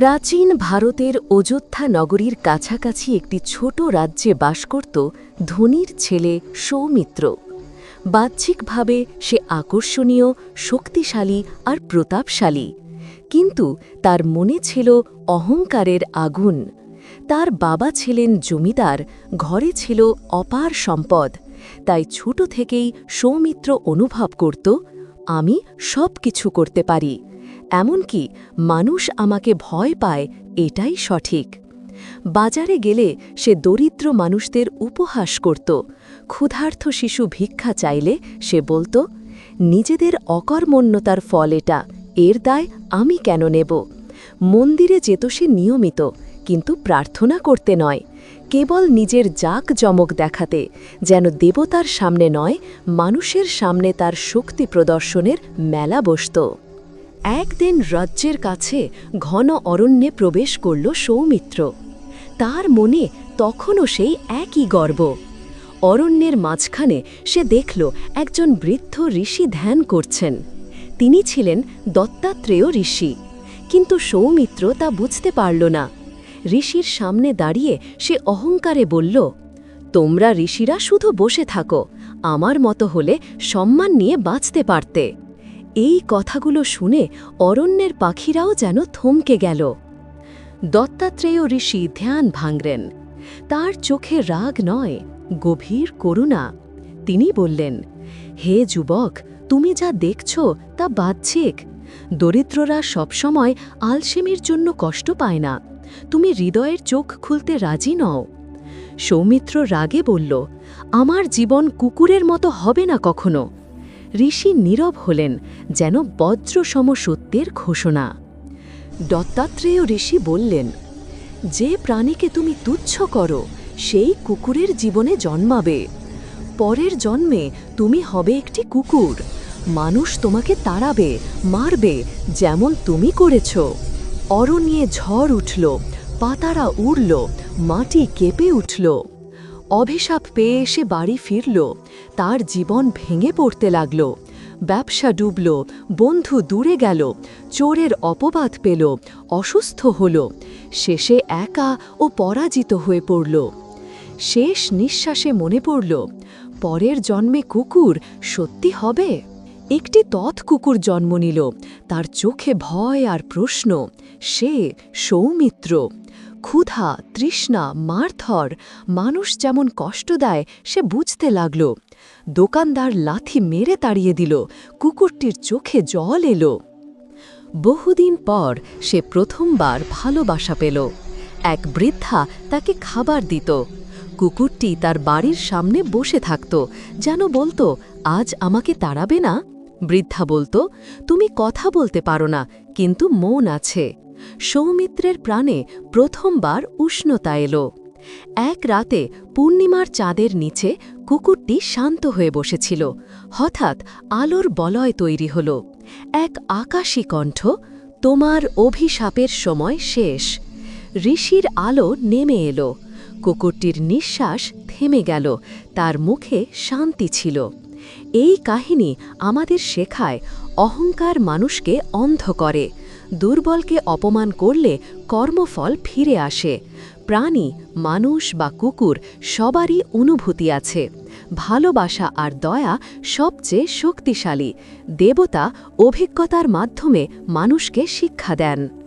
প্রাচীন ভারতের অযোধ্যা নগরীর কাছাকাছি একটি ছোট রাজ্যে বাস করত ধনির ছেলে সৌমিত্র। বাহ্যিকভাবে সে আকর্ষণীয়, শক্তিশালী আর প্রতাপশালী। কিন্তু তার মনে ছিল অহংকারের আগুন। তার বাবা ছিলেন জমিদার, ঘরে ছিল অপার সম্পদ। তাই ছোট থেকেই সৌমিত্র অনুভব করত, আমি সব কিছু করতে পারি। এমনকি মানুষ আমাকে ভয় পায়, এটাই সঠিক। বাজারে গেলে সে দরিদ্র মানুষদের উপহাস করত। ক্ষুধার্থ শিশু ভিক্ষা চাইলে সে বলত, নিজেদের অকর্মণ্যতার ফল এটা, এর দায় আমি কেন নেব? মন্দিরে যেত সে নিয়মিত, কিন্তু প্রার্থনা করতে নয়। কেবল নিজের জাক জমক দেখাতে, যেন দেবতার সামনে নয়, মানুষের সামনে তার শক্তি প্রদর্শনের মেলা বসত। একদিন রাজ্যের কাছে ঘন অরণ্যে প্রবেশ করল সৌমিত্র। তার মনে তখনও সেই একই গর্ব। অরণ্যের মাঝখানে সে দেখল একজন বৃদ্ধ ঋষি ধ্যান করছেন। তিনি ছিলেন দত্তাত্রেয় ঋষি, কিন্তু সৌমিত্র তা বুঝতে পারল না। ঋষির সামনে দাঁড়িয়ে সে অহংকারে বলল, তোমরা ঋষিরা শুধু বসে থাকো, আমার মতো হলে সম্মান নিয়ে বাঁচতে পারতে। এই কথাগুলো শুনে অরণ্যের পাখিরাও যেন থমকে গেল। দত্তাত্রেয় ঋষি ধ্যান ভাঙলেন। তার চোখে রাগ নয়, গভীর করুণা। তিনি বললেন, হে যুবক, তুমি যা দেখছ তা বাহ্যিক। দরিদ্ররা সবসময় আলসেমির জন্য কষ্ট পায় না। তুমি হৃদয়ের চোখ খুলতে রাজি নও। সৌমিত্র রাগে বলল, আমার জীবন কুকুরের মতো হবে না কখনো। ঋষি নীরব হলেন যেন বজ্রসম সত্যের ঘোষণা। দত্তাত্রেয় ঋষি বললেন, যে প্রাণীকে তুমি তুচ্ছ করো, সেই কুকুরের জীবনে জন্মাবে। পরের জন্মে তুমি হবে একটি কুকুর। মানুষ তোমাকে তাড়াবে, মারবে, যেমন তুমি করেছ। অরণ্যে ঝড় উঠল, পাতারা উড়ল, মাটি কেঁপে উঠল। অভিশাপ পেয়ে এসে বাড়ি ফিরল। তার জীবন ভেঙে পড়তে লাগল। ব্যবসা ডুবল, বন্ধু দূরে গেল, চোরের অপবাদ পেল, অসুস্থ হল। শেষে একা ও পরাজিত হয়ে পড়ল। শেষ নিঃশ্বাসে মনে পড়ল, পরের জন্মে কুকুর সত্যি হবে? একটি তৎ কুকুর জন্ম নিল, তার চোখে ভয় আর প্রশ্ন, সে সৌমিত্র। ক্ষুধা, তৃষ্ণা মারথর মানুষ যেমন কষ্ট দেয়, সে বুঝতে লাগল। দোকানদার লাথি মেরে তাড়িয়ে দিল, কুকুরটির চোখে জল এলো। বহুদিন পর সে প্রথমবার ভালোবাসা পেল। এক বৃদ্ধা তাকে খাবার দিত। কুকুরটি তার বাড়ির সামনে বসে থাকত, যেন বলতো, আজ আমাকে তাড়াবে না? বৃদ্ধা বলতো, তুমি কথা বলতে পারো না, কিন্তু মন আছে। সৌমিত্রের প্রাণে প্রথমবার উষ্ণতা এলো। এক রাতে পূর্ণিমার চাঁদের নিচে কুকুরটি শান্ত হয়ে বসেছিল। হঠাৎ আলোর বলয় তৈরি হল। এক আকাশী কণ্ঠ, তোমার অভিশাপের সময় শেষ। ঋষির আলো নেমে এলো। কুকুরটির নিঃশ্বাস থেমে গেল। তার মুখে শান্তি ছিল। এই কাহিনী আমাদের শেখায়, অহংকার মানুষকে অন্ধ করে। দুর্বলকে অপমান করলে কর্মফল ফিরে আসে। প্রাণী, মানুষ বা কুকুর সবারই অনুভূতি আছে। ভালোবাসা আর দয়া সবচেয়ে শক্তিশালী। দেবতা অভিজ্ঞতার মাধ্যমে মানুষকে শিক্ষা দেন।